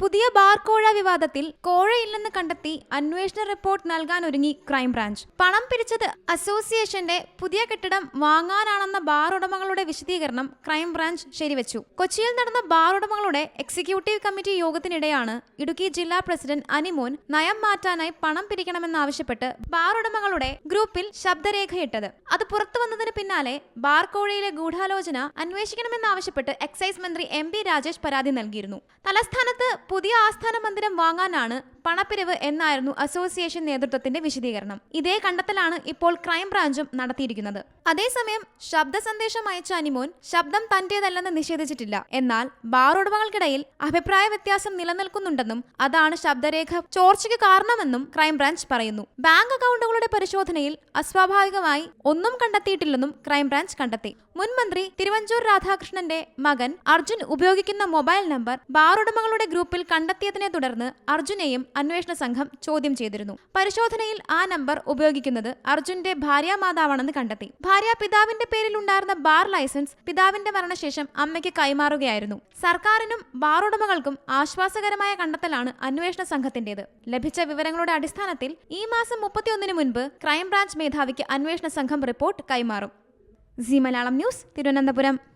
പുതിയ ബാർ കോഴ വിവാദത്തിൽ കോഴയില്ലെന്ന് കണ്ടെത്തി അന്വേഷണ റിപ്പോർട്ട് നൽകാൻ നൽകാനൊരുങ്ങി ക്രൈംബ്രാഞ്ച് പണം പിരിച്ചത് അസോസിയേഷന്റെ പുതിയ കെട്ടിടം വാങ്ങാനാണെന്ന ബാർ ഉടമകളുടെ വിശദീകരണം ക്രൈംബ്രാഞ്ച് ശരിവച്ചു. കൊച്ചിയിൽ നടന്ന ബാർ ഉടമകളുടെ എക്സിക്യൂട്ടീവ് കമ്മിറ്റി യോഗത്തിനിടെയാണ് ഇടുക്കി ജില്ലാ പ്രസിഡന്റ് അനിമോൻ നയം മാറ്റാനായി പണം പിരിക്കണമെന്നാവശ്യപ്പെട്ട് ബാർ ഉടമകളുടെ ഗ്രൂപ്പിൽ ശബ്ദരേഖയിട്ടത്. അത് പുറത്തു വന്നതിന് പിന്നാലെ ബാർ കോഴയിലെ ഗൂഢാലോചന അന്വേഷിക്കണമെന്നാവശ്യപ്പെട്ട് എക്സൈസ് മന്ത്രി എം രാജേഷ് പരാതി നൽകിയിരുന്നു. തലസ്ഥാനത്ത് പുതിയ ആസ്ഥാന മന്ദിരം വാങ്ങാനാണ് പണപ്പിരിവ് എന്നായിരുന്നു അസോസിയേഷൻ നേതൃത്വത്തിന്റെ വിശദീകരണം. ഇതേ കണ്ടെത്തലാണ് ഇപ്പോൾ ക്രൈംബ്രാഞ്ചും നടത്തിയിരിക്കുന്നത്. അതേസമയം ശബ്ദ സന്ദേശം അയച്ച അനിമോൻ ശബ്ദം തന്റേതല്ലെന്ന് നിഷേധിച്ചിട്ടില്ല. എന്നാൽ ബാർ ഉടമകൾക്കിടയിൽ അഭിപ്രായ വ്യത്യാസം നിലനിൽക്കുന്നുണ്ടെന്നും അതാണ് ശബ്ദരേഖ ചോർച്ചയ്ക്ക് കാരണമെന്നും ക്രൈംബ്രാഞ്ച് പറയുന്നു. ബാങ്ക് അക്കൗണ്ടുകളുടെ പരിശോധനയിൽ അസ്വാഭാവികമായി ഒന്നും കണ്ടെത്തിയിട്ടില്ലെന്നും ക്രൈംബ്രാഞ്ച് കണ്ടെത്തി. മുൻമന്ത്രി തിരുവഞ്ചൂർ രാധാകൃഷ്ണന്റെ മകൻ അർജുൻ ഉപയോഗിക്കുന്ന മൊബൈൽ നമ്പർ ബാർ ഉടമകളുടെ ഗ്രൂപ്പിൽ കണ്ടെത്തിയതിനെ തുടർന്ന് അർജുനെയും അന്വേഷണ സംഘം ചോദ്യം ചെയ്തിരുന്നു. പരിശോധനയിൽ ആ നമ്പർ ഉപയോഗിക്കുന്നത് അർജുന്റെ ഭാര്യാമാതാവാണെന്ന് കണ്ടെത്തി. ഭാര്യ പിതാവിന്റെ പേരിൽ ഉണ്ടായിരുന്ന ബാർ ലൈസൻസ് പിതാവിന്റെ മരണശേഷം അമ്മയ്ക്ക് കൈമാറുകയായിരുന്നു. സർക്കാരിനും ബാറുടമകൾക്കും ആശ്വാസകരമായ കണ്ടെത്തലാണ് അന്വേഷണ സംഘത്തിന്റേത്. ലഭിച്ച വിവരങ്ങളുടെ അടിസ്ഥാനത്തിൽ ഈ മാസം മുപ്പത്തിയൊന്നിന് മുൻപ് ക്രൈംബ്രാഞ്ച് മേധാവിക്ക് അന്വേഷണ സംഘം റിപ്പോർട്ട് കൈമാറും. C Malayalam news Thiruvananthapuram.